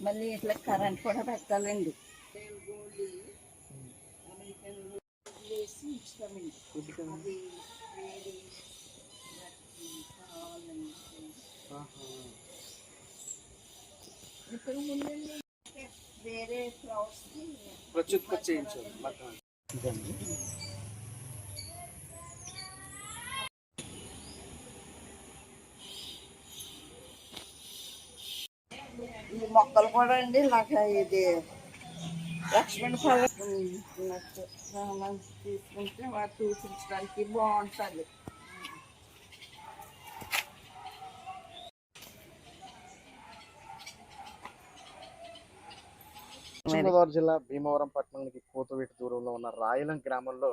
మళ్ళీ ఇట్లా కరెంట్ కూడా పెట్టాలండి. వేసి ఉంచుతామండి అది వేడి కావాలండి ఇప్పుడు ముందండి వేరే ఫ్లవర్స్కి మొత్తం. ఇదండి. మొక్కలు కూడా అండి. నాకు ఇది లక్ష్మణ ఫలం. తీసుకుంటే వారు చూపించడానికి బాగుంటుంది. పశ్చిమ జిల్లా భీమవరం పట్టణానికి కోతవేటి దూరంలో ఉన్న రాయలం గ్రామంలో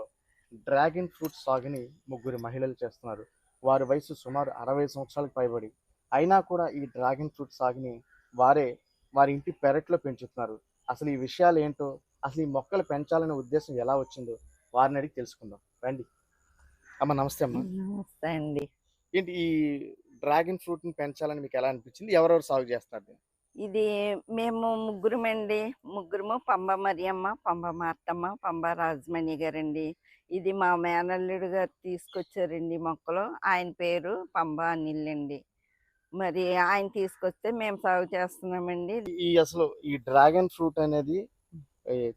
డ్రాగన్ ఫ్రూట్ సాగుని ముగ్గురు మహిళలు చేస్తున్నారు. వారి వయసు సుమారు అరవై సంవత్సరాలకు పైబడి అయినా కూడా ఈ డ్రాగన్ ఫ్రూట్ సాగుని వారే వారి ఇంటి పెరట్లో పెంచుతున్నారు. అసలు ఈ విషయాలు ఏంటో అసలు ఈ మొక్కలు పెంచాలనే ఉద్దేశం ఎలా వచ్చిందో వారిని అడిగి తెలుసుకుందాం. రండి. అమ్మ నమస్తే అమ్మ. నమస్తే అండి. ఏంటి ఈ డ్రాగన్ ఫ్రూట్ని పెంచాలని మీకు ఎలా అనిపించింది? ఎవరెవరు సాగు చేస్తారు? ఇది మేము ముగ్గురమండి. ముగ్గురము పంబ మరియమ్మ పంబ మార్తమ్మ పంబ రాజమణి గారండి. ఇది మా మేనల్లుడు గారు తీసుకొచ్చారండి మొక్కలు. ఆయన పేరు పంబ అనిల్ అండి. మరి ఆయన తీసుకొస్తే మేము సాగు చేస్తున్నామండి. ఈ అసలు ఈ డ్రాగన్ ఫ్రూట్ అనేది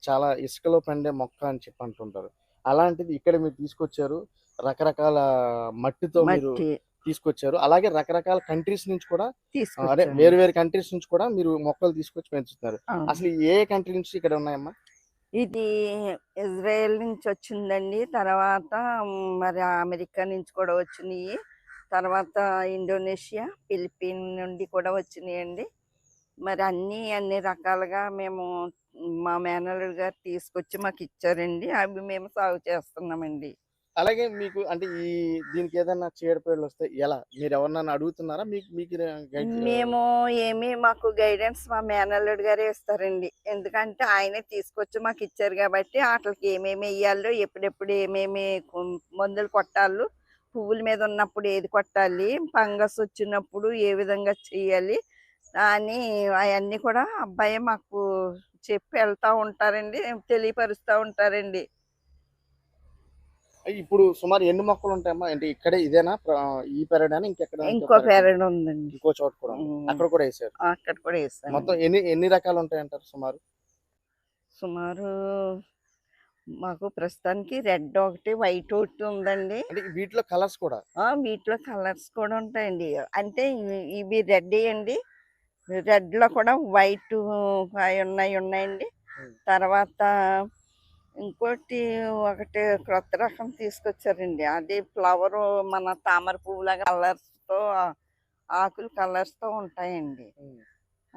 చాలా ఇసుకలో పండే మొక్క అని చెప్పి అంటుంటారు. అలాంటిది ఇక్కడ మీరు తీసుకొచ్చారు. రకరకాల మట్టితో మీరు తీసుకొచ్చారు. అలాగే రకరకాల కంట్రీస్ నుంచి కూడా అదే. వేరు వేరు కంట్రీస్ నుంచి కూడా మీరు మొక్కలు తీసుకొచ్చి పెంచుతున్నారు. అసలు ఏ కంట్రీ నుంచి ఇక్కడ ఉన్నాయమ్మా? ఇది ఇజ్రాయెల్ నుంచి వచ్చిందండి. తర్వాత మరి అమెరికా నుంచి కూడా వచ్చినాయి. తర్వాత ఇండోనేషియా ఫిలిపిన్ నుండి కూడా వచ్చినాయండి. మరి అన్నీ అన్ని రకాలుగా మేము మా మేనల్లుడు గారు తీసుకొచ్చి మాకు ఇచ్చారండి. అవి మేము సాగు చేస్తున్నామండి. అలాగే మీకు అంటే ఈ దీనికి ఏదైనా చీడపేడలు వస్తే ఎలా? మీరు ఎవరినైనా అడుగుతున్నారా? మీకు మీకు మేము ఏమి మాకు గైడెన్స్ మా మేనల్లుడు గారే ఇస్తారండి. ఎందుకంటే ఆయనే తీసుకొచ్చి మాకు ఇచ్చారు కాబట్టి వాటికి ఏమేమి వేయాలో ఎప్పుడెప్పుడు ఏమేమి మందులు కొట్టాలో పువ్వుల మీద ఉన్నప్పుడు ఏది కొట్టాలి? ఫంగస్ వచ్చినప్పుడు ఏ విధంగా చేయాలి? అని అవన్నీ కూడా అబ్బాయి మాకు చెప్పి వెళ్తా ఉంటారండి తెలియపరుస్తూ ఉంటారండి. ఇప్పుడు సుమారు ఎన్ని మొక్కలు ఉంటాయమ్మా? అంటే ఇక్కడే ఇదేనా? ఈ పెరడానా? ఇంకెక్కడ ఇంకో పెరడు ఉందండి. ఇంకో చోట కూడా. అక్కడ కూడా వేసారు. అక్కడ కూడా వేస్తాను మొత్తం ఎన్ని ఎన్ని రకాలు ఉంటాయంటారు సుమారు? సుమారు మాకు ప్రస్తుతానికి రెడ్ ఒకటి వైట్ ఒకటి ఉందండి. వీటిలో కలర్స్ కూడా? వీటిలో కలర్స్ కూడా ఉంటాయండి. అంటే ఇవి- రెడ్ అండి రెడ్లో కూడా వైట్ ఉన్నాయి ఉన్నాయండి. తర్వాత ఇంకోటి ఒకటి క్రొత్త రకం తీసుకొచ్చారండి. అది ఫ్లవర్ మన తామర పువ్వులాగా కలర్స్తో ఆ- ఆకులు కలర్స్తో ఉంటాయండి.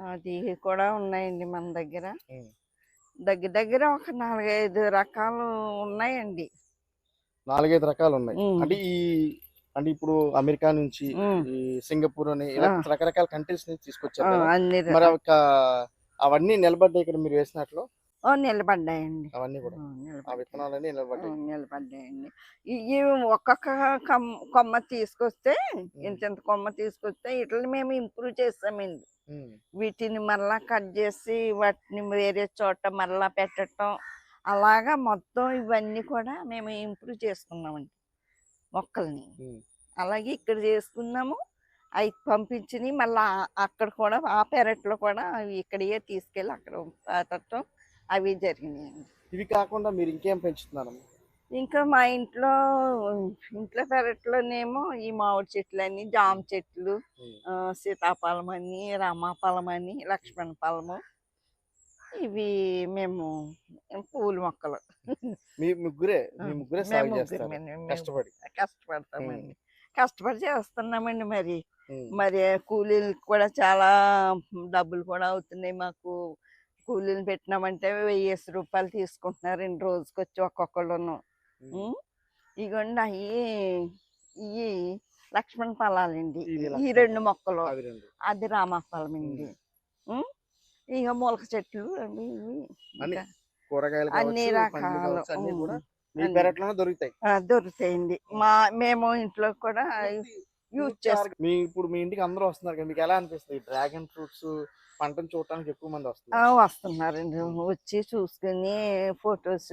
అది కూడా ఉన్నాయండి మన దగ్గర. దగ్గర దగ్గర ఒక నాలుగైదు రకాలు ఉన్నాయండి నాలుగైదు రకాలు ఉన్నాయి. అంటే ఈ అంటే ఇప్పుడు అమెరికా నుంచి. ఈ సింగపూర్ అని ఇలా. రకరకాల కంట్రీస్ నుంచి తీసుకొచ్చారు మరి అవన్నీ నిలబడ్డాయి ఇక్కడ మీరు వేసినట్లు నిలబడ్డాయండి. అవన్నీ కూడా. ఆ, ఆ నిలబడ్డాయి. విత్తనాలన్నీ ఆ, నిలబడ్డాయి. నిలబడ్డాయండి. ఇవి ఒక్కొక్క కమ్- కొమ్మ తీసుకొస్తే ఇంత ఇంత కొమ్మ తీసుకొస్తే ఇట్లా మేము ఇంప్రూవ్ చేస్తామండి. వీటిని మరలా కట్ చేసి వాటిని వేరే చోట మరలా పెట్టడం అలాగా మొత్తం ఇవన్నీ కూడా మేము ఇంప్రూవ్ చేసుకున్నామండి మొక్కల్ని. అలాగే ఇక్కడ చేసుకున్నాము. అవి పంపించి మళ్ళీ అక్కడ కూడా ఆ పెరట్లో కూడా ఇక్కడే తీసుకెళ్ళి అక్కడ పెట్టడం అవి జరిగినాయండి. ఇవి కాకుండా మీరు ఇంకేం పెంచుతున్నారు? ఇంకా మా ఇంట్లో ఇంట్లో పెరట్లోనేమో ఈ మామిడి చెట్లని జామ చెట్లు సీతాఫలం అని రామాఫలం అని లక్ష్మణ ఫలము. ఇవి మేము పూల మొక్కలు. మీ ముగ్గురే మీ ముగ్గురే కష్టపడి. కష్టపడతామండి. కష్టపడి చేస్తున్నామండి మరి. మరి కూలీలకు కూడా చాలా డబ్బులు కూడా అవుతున్నాయి మాకు. కూలీలు పెట్టినామంటే వెయ్యేసి రూపాయలు తీసుకుంటున్నారండి రోజుకి వచ్చి ఒక్కొక్కళ్ళను. ఇగోండి అవి ఇవి లక్ష్మణ ఫలాలండి ఈ రెండు మొక్కలు. రెండు. అది రామఫలం అండి? ఇక మొలక చెట్లు అవి ఇవి. అన్ని ఇంకా కూరగాయలు అన్ని రకాలు. దొరుకుతాయి. దొరుకుతాయండి. మా మేము ఇంట్లో కూడా యూజ్ చేస్తాం. మీ ఇప్పుడు మీ ఇంటికి అందరూ వస్తున్నారు కదా మీకు ఎలా అనిపిస్తుంది డ్రాగన్ ఫ్రూట్స్ పంటను చూడటానికి ఎక్కువ మంది వస్తున్నారు. వస్తున్నారండి. వచ్చి చూసుకుని ఫొటోస్